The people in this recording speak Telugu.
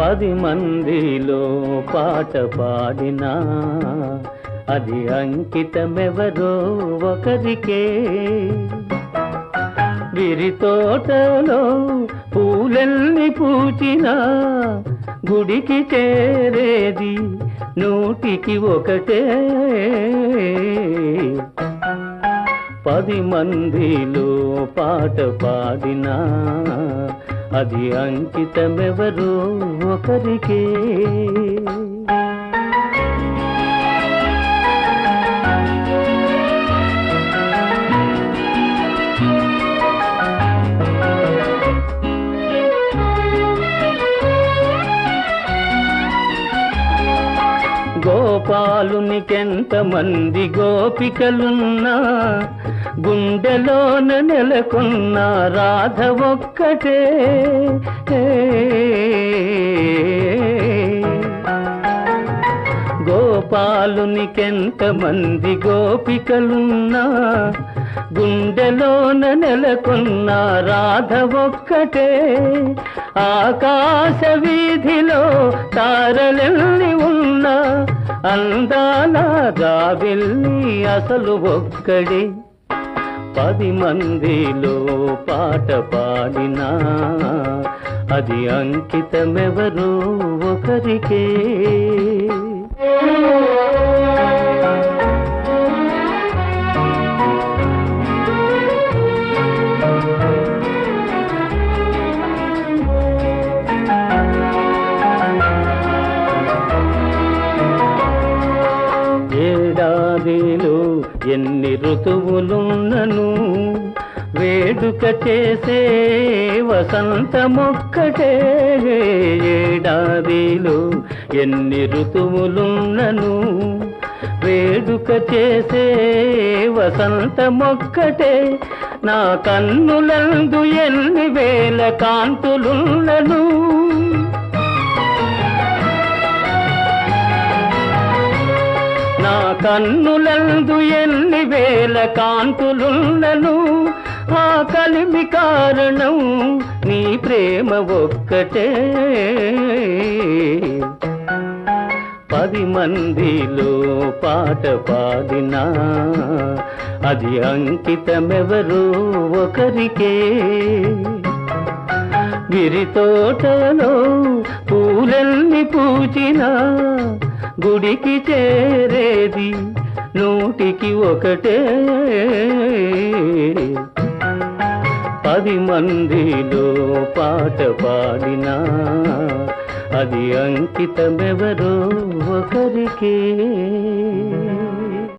పది మందిలో పాట పాడినా. అది అంకితమెవరో ఒకరికే. విరి తోటలో పూలెల్ని పూచినా గుడికి చేరేది నూటికి ఒకటే. పది మందిలో పాట పాడినా. అది అంకితమెవరో ఒకరికే గోపాలునికెంత మంది గోపికలున్నా గుండెలోన నెలకొన్న రాధ ఒక్కటే గోపాలునికెంత మంది గోపికలున్నా గుండెలోన నెలకొన్న రాధ ఒక్కటే ఆకాశ వీధిలో తారలెల్లి అందాల జాబిల్లి అసలు ఒక్కడే. పది మందిలో పాట పాడినా అది అంకితమెవరు ఒకరికే. ఋతువులున్నను. వేడుక చేసే వసంతమొక్కటే. ఏడాదిలో ఎన్ని ఋతువులున్నను. వేడుక చేసే వసంతమొక్కటే. నా కన్నులందు ఎన్ని వేల కాంతులున్నను. కన్నులందు ఎన్ని వేల కాంతులున్నను ఆ కలిమి కారణం నీ ప్రేమ ఒక్కటే. పది మందిలో పాట పాడినా అది అంకితమెవరో ఒకరికే. గిరి తోటలో పూలెల్ని పూచినా గుడికి చేరేది నూటికి ఒకటే. పది మందిలో పాట పాడినా అది అంకితమెవరో ఒకరికే.